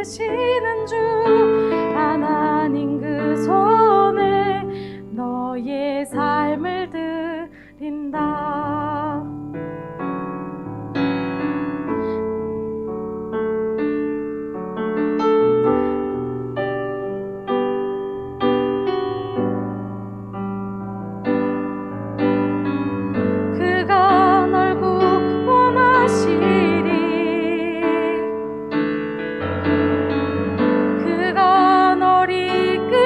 이끄시는 주 하나님 그 손에 너의 삶을 드린다.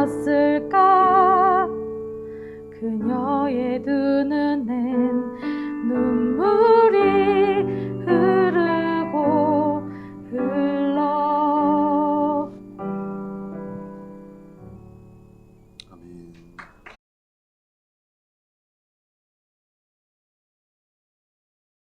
않았을까? 그녀의 눈은